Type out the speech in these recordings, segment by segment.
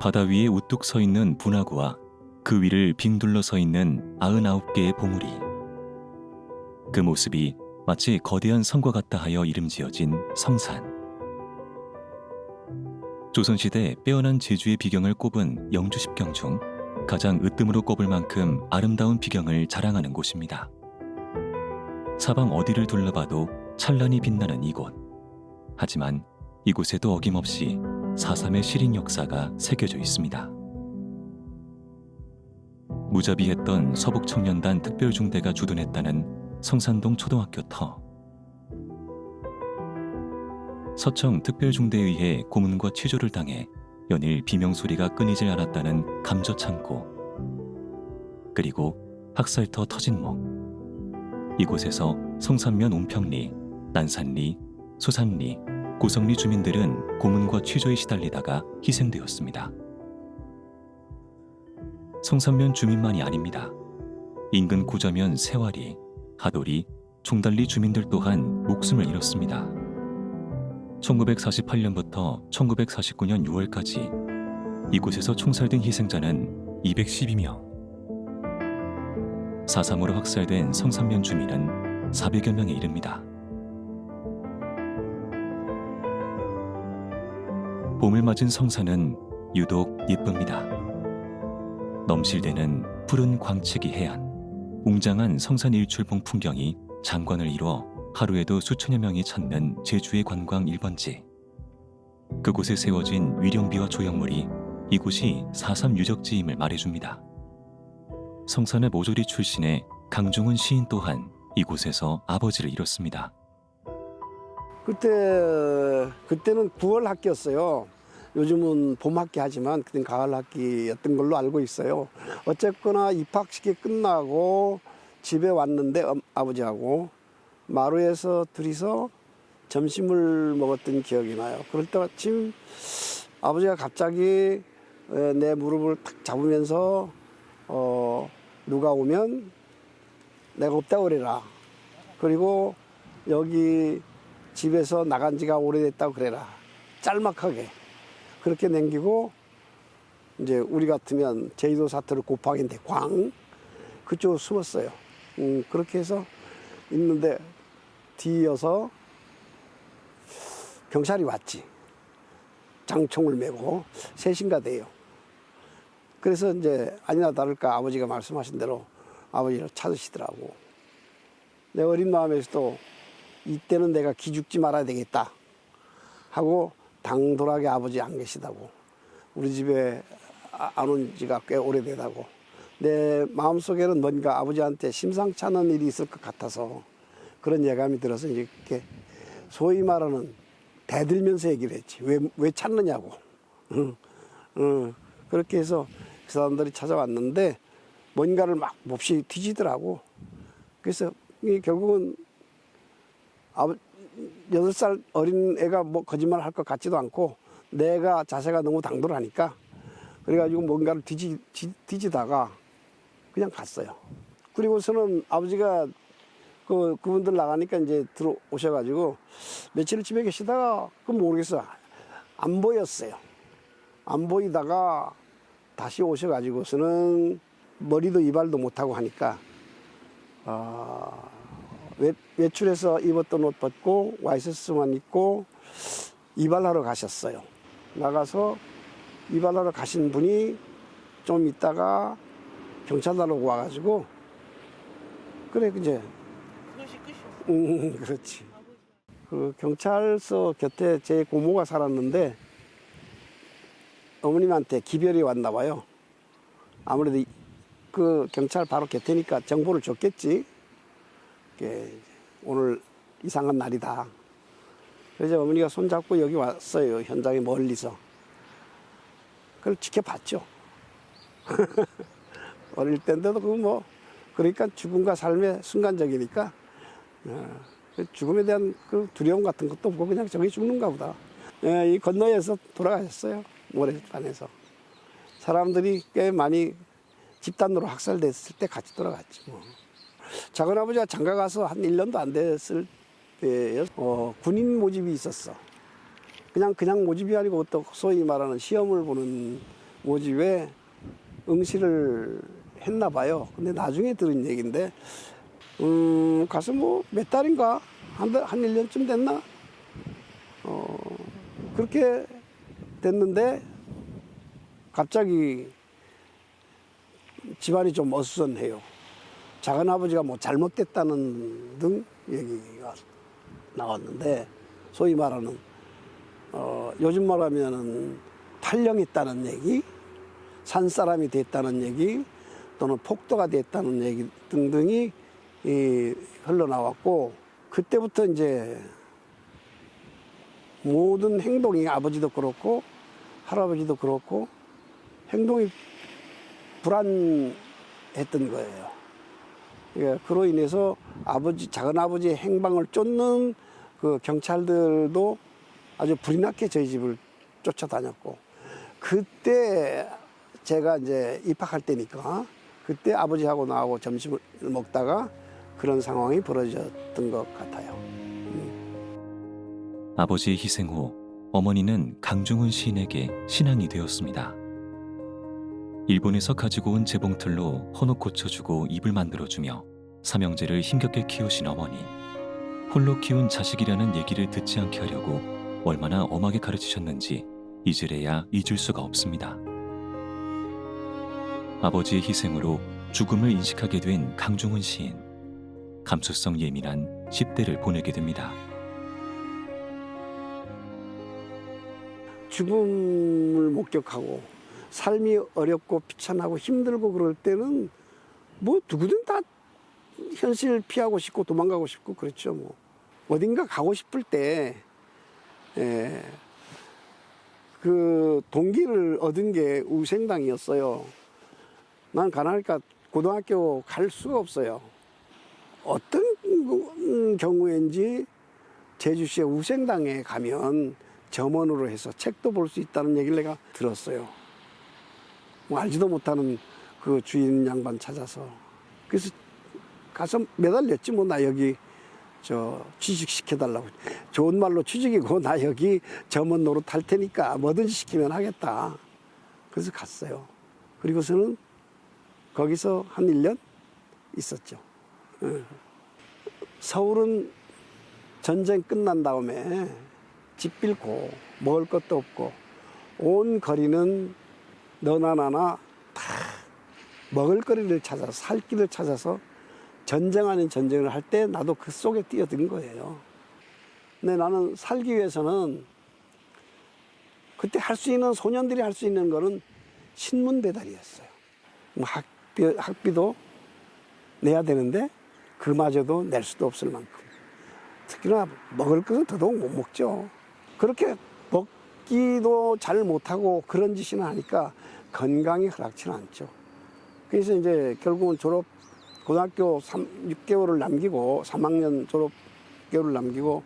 바다 위에 우뚝 서 있는 분화구와 그 위를 빙 둘러 서 있는 99개의 봉우리. 그 모습이 마치 거대한 성과 같다 하여 이름 지어진 성산. 조선시대 빼어난 제주의 비경을 꼽은 영주 십경 중 가장 으뜸으로 꼽을 만큼 아름다운 비경을 자랑하는 곳입니다. 사방 어디를 둘러봐도 찬란히 빛나는 이곳. 하지만 이곳에도 어김없이 사삼의 시린 역사가 새겨져 있습니다. 무자비했던 서북청년단 특별중대가 주둔했다는 성산동 초등학교 터. 서청 특별중대에 의해 고문과 취조를 당해 연일 비명소리가 끊이질 않았다는 감저창고. 그리고 학살터 터진목. 이곳에서 성산면 온평리, 난산리, 수산리, 고성리 주민들은 고문과 취조에 시달리다가 희생되었습니다. 성산면 주민만이 아닙니다. 인근 고자면 세와리, 하도리, 종달리 주민들 또한 목숨을 잃었습니다. 1948년부터 1949년 6월까지 이곳에서 총살된 희생자는 212명. 4.3으로 확살된 성산면 주민은 400여 명에 이릅니다. 봄을 맞은 성산은 유독 예쁩니다. 넘실대는 푸른 광채기 해안, 웅장한 성산 일출봉 풍경이 장관을 이루어 하루에도 수천여 명이 찾는 제주의 관광 1번지. 그곳에 세워진 위령비와 조형물이 이곳이 4.3 유적지임을 말해줍니다. 성산의 모조리 출신의 강중훈 시인 또한 이곳에서 아버지를 잃었습니다. 그때 그때는 9월 학기였어요. 요즘은 봄 학기 하지만 그땐 가을 학기였던 걸로 알고 있어요. 어쨌거나 입학식이 끝나고 집에 왔는데 엄- 아버지하고 마루에서 둘이서 점심을 먹었던 기억이 나요. 그럴 때 마침 아버지가 갑자기 에, 내 무릎을 탁 잡으면서 어, 누가 오면 내가 없다고 그래라. 그리고 여기 집에서 나간 지가 오래됐다고 그래라. 짤막하게. 그렇게 남기고 이제 우리 같으면 제주도 사투를 곱하기인데 광 그쪽으로 숨었어요. 음, 그렇게 해서 있는데 뒤이어서 경찰이 왔지. 장총을 메고 셋인가 돼요. 그래서 이제 아니나 다를까 아버지가 말씀하신 대로 아버지를 찾으시더라고. 내 어린 마음에서도 이때는 내가 기죽지 말아야 되겠다 하고 당돌하게 아버지 안 계시다고 우리 집에 아, 안온 지가 꽤 오래되다고. 내 마음속에는 뭔가 아버지한테 심상치 않은 일이 있을 것 같아서 그런 예감이 들어서 이렇게 소위 말하는 대들면서 얘기를 했지. 왜, 왜 찾느냐고. 응, 응. 그렇게 해서 그 사람들이 찾아왔는데 뭔가를 막 몹시 뒤지더라고. 그래서 이 결국은 아버 여덟 살 어린 애가 뭐 거짓말 할 것 같지도 않고 내가 자세가 너무 당돌하니까 그래가지고 뭔가를 뒤지, 뒤, 뒤지다가 그냥 갔어요. 그리고서는 아버지가 그, 그분들 나가니까 이제 들어오셔가지고 며칠 집에 계시다가 그 모르겠어. 안 보였어요. 안 보이다가 다시 오셔가지고서는 머리도 이발도 못하고 하니까 아, 외, 외출해서 입었던 옷 벗고 와이셔츠만 입고 이발하러 가셨어요. 나가서 이발하러 가신 분이 좀 있다가 경찰하러 와가지고 그래 이제 그것이 끝이었어. 음 그렇지. 그 경찰서 곁에 제 고모가 살았는데 어머님한테 기별이 왔나 봐요. 아무래도 이- 그 경찰 바로 곁에니까 정보를 줬겠지. 이렇게 오늘 이상한 날이다. 그래서 어머니가 손잡고 여기 왔어요. 현장에 멀리서. 그걸 지켜봤죠. 어릴 때인데도 그뭐 그러니까 죽음과 삶의 순간적이니까 어, 그 죽음에 대한 그 두려움 같은 것도 없고 그냥 저기 죽는가 보다. 예, 이 건너에서 돌아가셨어요. 모래판에서. 사람들이 꽤 많이 집단으로 학살됐을 때 같이 돌아갔지 뭐. 작은 아버지가 장가 가서 한 1년도 안 됐을 때에 어, 군인 모집이 있었어. 그냥 그냥 모집이 아니고 또 소위 말하는 시험을 보는 모집에 응시를 했나 봐요. 근데 나중에 들은 얘기인데, 음, 가서 뭐 몇 달인가? 한, 달, 한 1년쯤 됐나? 어, 그렇게 됐는데, 갑자기 집안이 좀 어수선해요. 작은 아버지가 뭐 잘못됐다는 등 얘기가 나왔는데, 소위 말하는, 어, 요즘 말하면은 탈령했다는 얘기, 산 사람이 됐다는 얘기, 또는 폭도가 됐다는 얘기 등등이 이, 흘러나왔고, 그때부터 이제 모든 행동이 아버지도 그렇고, 할아버지도 그렇고, 행동이 불안했던 거예요. 예, 그로 인해서 아버지, 작은 아버지의 행방을 쫓는 그 경찰들도 아주 불이 나게 저희 집을 쫓아다녔고, 그때 제가 이제 입학할 때니까, 그때 아버지하고 나하고 점심을 먹다가 그런 상황이 벌어졌던 것 같아요. 아버지의 희생 후 어머니는 강중훈 시인에게 신앙이 되었습니다. 일본에서 가지고 온 재봉틀로 헌옷 고쳐주고 입을 만들어주며 삼형제를 힘겹게 키우신 어머니. 홀로 키운 자식이라는 얘기를 듣지 않게 하려고 얼마나 엄하게 가르치셨는지 이제래야 잊을 수가 없습니다. 아버지의 희생으로 죽음을 인식하게 된 강중훈 시인. 감수성 예민한 10대를 보내게 됩니다. 죽음을 목격하고 삶이 어렵고 비참하고 힘들고 그럴 때는 뭐 누구든 다 현실 피하고 싶고 도망가고 싶고 그렇죠 뭐 어딘가 가고 싶을 때 예, 그 동기를 얻은 게 우생당이었어요. 난 가나니까 고등학교 갈 수가 없어요. 어떤 음, 경우인지 제주시의 우생당에 가면 점원으로 해서 책도 볼 수 있다는 얘기를 내가 들었어요. 뭐 알지도 못하는 그 주인 양반 찾아서. 그래서 가서 매달렸지 뭐 나 여기 저 취직시켜달라고. 좋은 말로 취직이고 나 여기 점원 노릇 할 테니까 뭐든지 시키면 하겠다. 그래서 갔어요. 그리고서는 거기서 한 1년 있었죠. 예. 서울은 전쟁 끝난 다음에 집 빌고 먹을 것도 없고 온 거리는 너나 나나 다 먹을 거리를 찾아서 살 길을 찾아서 전쟁 아닌 전쟁을 할 때 나도 그 속에 뛰어든 거예요. 근데 나는 살기 위해서는 그때 할 수 있는 소년들이 할 수 있는 거는 신문 배달이었어요. 뭐 학비, 학비도 내야 되는데 그마저도 낼 수도 없을 만큼. 특히나 먹을 것은 더더욱 못 먹죠. 그렇게 먹기도 잘 못하고 그런 짓이나 하니까 건강이 허락치는 않죠. 그래서 이제 결국은 졸업, 고등학교 3, 6개월을 남기고 3학년 졸업 개월을 남기고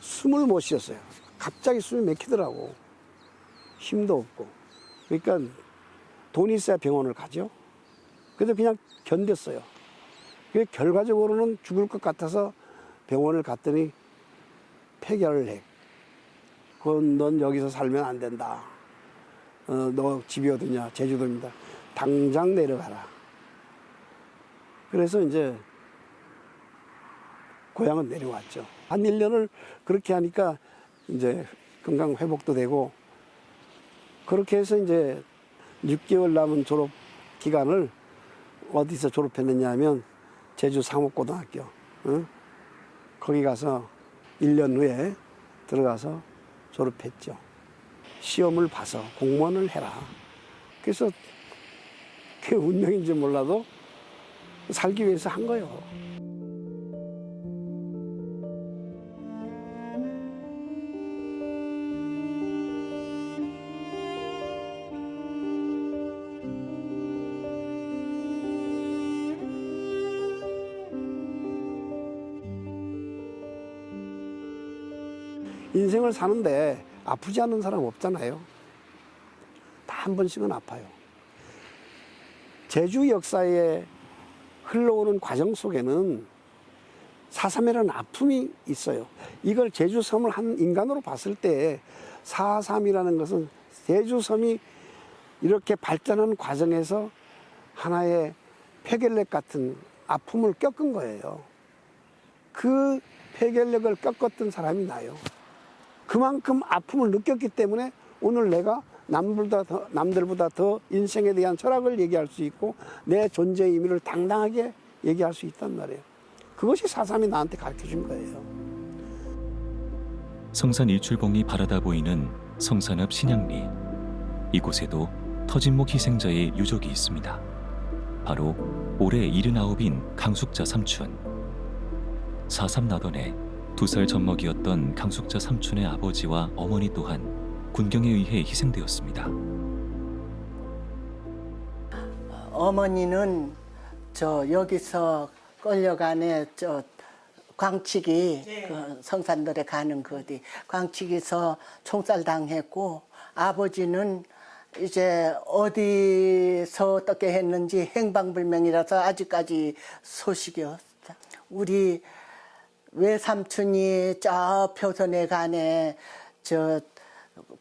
숨을 못 쉬었어요. 갑자기 숨이 막히더라고. 힘도 없고. 그러니까 돈이 있어야 병원을 가죠. 그래서 그냥 견뎠어요. 그 결과적으로는 죽을 것 같아서 병원을 갔더니 폐결핵. 그건 넌 여기서 살면 안 된다. 어, 너 집이 어디냐? 제주도입니다. 당장 내려가라. 그래서 이제 고향은 내려왔죠. 한 1년을 그렇게 하니까 이제 건강 회복도 되고 그렇게 해서 이제 6개월 남은 졸업 기간을 어디서 졸업했느냐 하면 제주 상업고등학교. 응? 거기 가서 1년 후에 들어가서 졸업했죠. 시험을 봐서 공무원을 해라. 그래서 그게 운명인지 몰라도 살기 위해서 한 거예요. 인생을 사는데 아프지 않는 사람 없잖아요. 다 한 번씩은 아파요. 제주 역사에 흘러오는 과정 속에는 사삼이라는 아픔이 있어요. 이걸 제주섬을 한 인간으로 봤을 때 사삼이라는 것은 제주섬이 이렇게 발전하는 과정에서 하나의 폐결핵 같은 아픔을 겪은 거예요. 그 폐결핵을 겪었던 사람이 나요. 그만큼 아픔을 느꼈기 때문에 오늘 내가 남들보다 더, 남들보다 더 인생에 대한 철학을 얘기할 수 있고 내 존재의 의미를 당당하게 얘기할 수 있단 말이에요. 그것이 사삼이 나한테 가르쳐 준 거예요. 성산 일출봉이 바라다 보이는 성산읍 신양리. 이곳에도 터진목 희생자의 유족이 있습니다. 바로 올해 79인 강숙자 삼촌. 4.3 나던에 두 살 젖먹이었던 강숙자 삼촌의 아버지와 어머니 또한 군경에 의해 희생되었습니다. 어머니는 저 여기서 끌려가네 저 광치기 그 성산들에 가는 그 어디 광치기서 총살 당했고 아버지는 이제 어디서 어떻게 했는지 행방불명이라서 아직까지 소식이 없다. 우리 외삼촌이 저 표선에 가네 저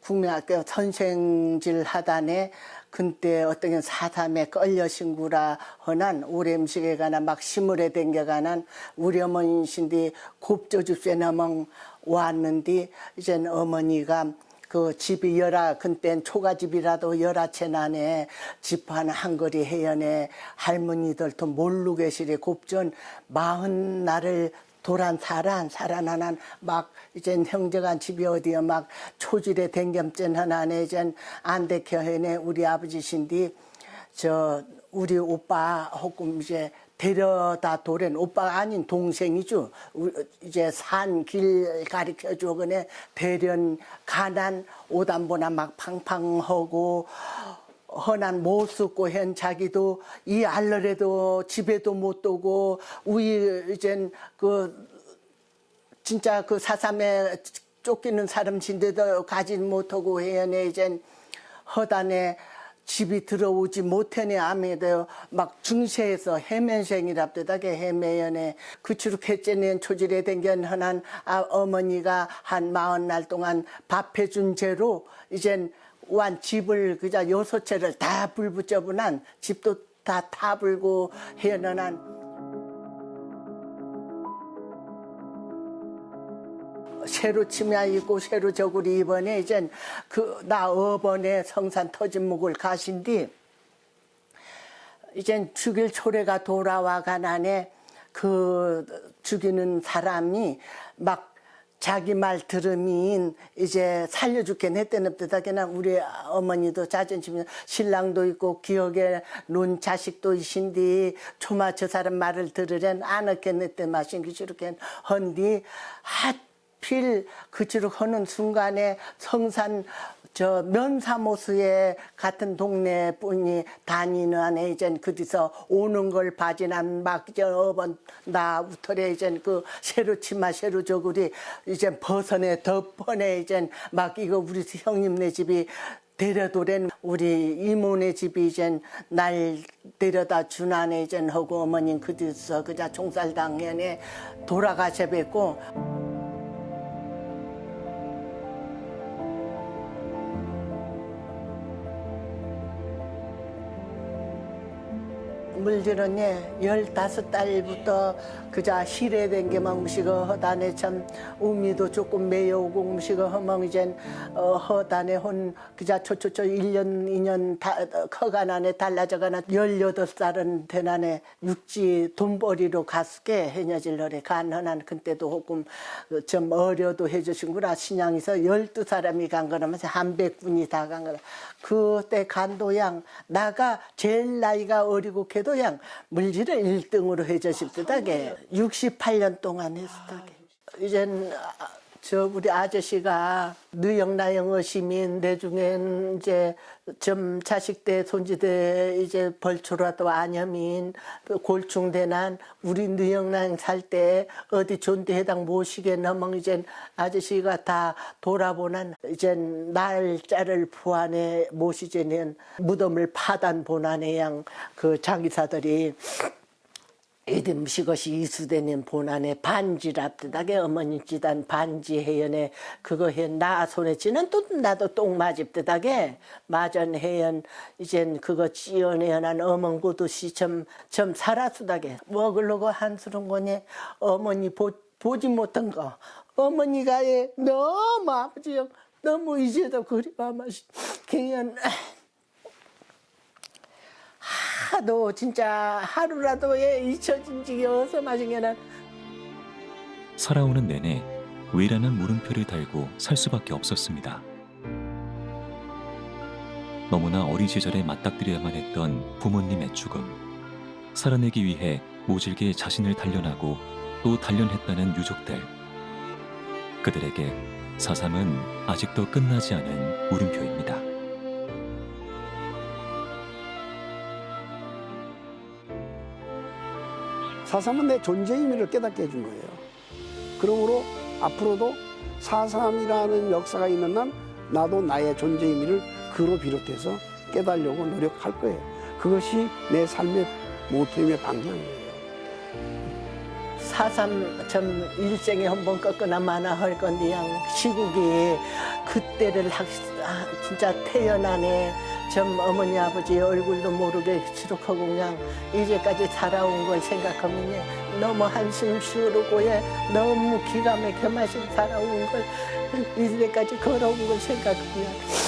국민학교 선생질 하다네. 그때 어떤 사삼에 끌려 신구라 허난 우리 음식에 가나 막 시물에 댕겨 가난 우리 어머니신데 곱저줍세 나멍 왔는데 이젠 어머니가 그 집이 열아 그땐 초가집이라도 열아채 나네. 집 하나 한거리 해연에 할머니들도 모르고 계시리. 곱전 마흔 날을 도란 사란 사란하난 막 이젠 형제간 집이 어디여 막 초질에 댕겸전 하나네. 이젠 안대켜 해네. 우리 아버지신디. 저 우리 오빠 혹은 이제 데려다 도랜 오빠가 아닌 동생이죠. 우- 이제 산 길 가리켜 주거네 대련 가난 오담보나 막 팡팡하고 허난 못 쓰고 현 자기도 이 알러래도 집에도 못 두고 우리 이젠 그 진짜 그 사삼에 쫓기는 사람인데도 가지 못하고 해연에 이젠 허단에 집이 들어오지 못하네 아메도 막 중세에서 해면생이랍더다게 해매연에 그추룩 해째는 초질에 댕견 흔한 아, 어머니가 한 마흔 날 동안 밥해준 죄로 이젠 완 집을 그자 여섯 채를 다 불붙여분 한 집도 다 타불고 해연한 새로 치마 입고 새로 저고리 이번에 이젠 그 나 어번에 성산 터진 목을 가신 뒤 이젠 죽일 초래가 돌아와 가난에 그 죽이는 사람이 막 자기 말 들으면 이제 살려줄게. 냈대는 뜻하게나 우리 어머니도 자존심이 신랑도 있고 기억에 논 자식도 있신디. 초마 저 사람 말을 들으련 안 얻겠냈대 마신 그저렇게 헌디. 하필 그저렇게 하는 순간에 성산 저 면사무소에 같은 동네 분이 다니는 안에 이젠 그디서 오는 걸 바지난 막 이제 어번 나 우털에 이젠 그 새로 치마 새로 저고리 이젠 벗어내 덮어내 이젠 막 이거 우리 형님네 집이 데려도랜 우리 이모네 집이 이젠 날 데려다 준안에 이젠 하고 어머님 그디서 그자 총살 당연에 돌아가셔 뵙고 물들었니 열다섯 달부터 그자 실에 댕게만 음식을 허단에 참 우미도 조금 매여오고 음식을 허멍 이젠 어, 허단에 혼 그자 초초초 일년이년 다, 어, 커간 안에 달라져가나 열여덟 살은 되나네 육지 돈벌이로 갔게 해녀질러래 간헌한 그때도 조금 어, 좀 어려도 해주신구나. 신양에서 열두 사람이 간 거라면서 한백분이 다 간 거라. 그때 간도양 나가 제일 나이가 어리고 걔도 양 물질을 일등으로 해주십다게 68년 동안 했다게 이젠 아, 저 우리 아저씨가 느영나영 어 시민 내중엔 이제 좀 자식대 손지대 이제 벌초라도 안여민 골충대난 우리 느영나영 살 때 어디 존대 해당 모시게 넘어 이젠 아저씨가 다 돌아보난 이젠 날짜를 부안해 모시제는 무덤을 파단 보난의 양그 장기사들이 이듬시 것이 이수되는 본안에 반지랍듯하게 어머니 찌단 반지 해연에 그거 해나 손에 찌는 또 나도 똥 맞입듯하게 마전 해연 이젠 그거 찌어내연한 어멍고도 시 점 점 살아수다게 먹으려고 한스러운 거니 어머니 보, 보지 못한 거. 어머니가 예, 너무 아버지 형 너무 이제도 그리워 마시 경연 하도 진짜 하루라도 예 잊혀진 어서 마시게는 살아오는 내내 외란한 물음표를 달고 살 수밖에 없었습니다. 너무나 어린 시절에 맞닥뜨려야만 했던 부모님의 죽음. 살아내기 위해 모질게 자신을 단련하고 또 단련했다는 유족들. 그들에게 사삼은 아직도 끝나지 않은 물음표입니다. 사삼은 내 존재 의미를 깨닫게 해준 거예요. 그러므로 앞으로도 사삼이라는 역사가 있는 한 나도 나의 존재 의미를 그로 비롯해서 깨달으려고 노력할 거예요. 그것이 내 삶의 모토임의 방향이에요. 사삼 참 일생에 한 번 꺾거나 마나 할 건데 양 시국이 그때를 학, 아, 진짜 태어나네 참 어머니 아버지 얼굴도 모르게 수록하고 그냥 이제까지 살아온 걸 생각하면 예, 너무 한숨 쉬우르고 예, 너무 기가 막혀 마시 살아온 걸 이제까지 걸어온 걸 생각하면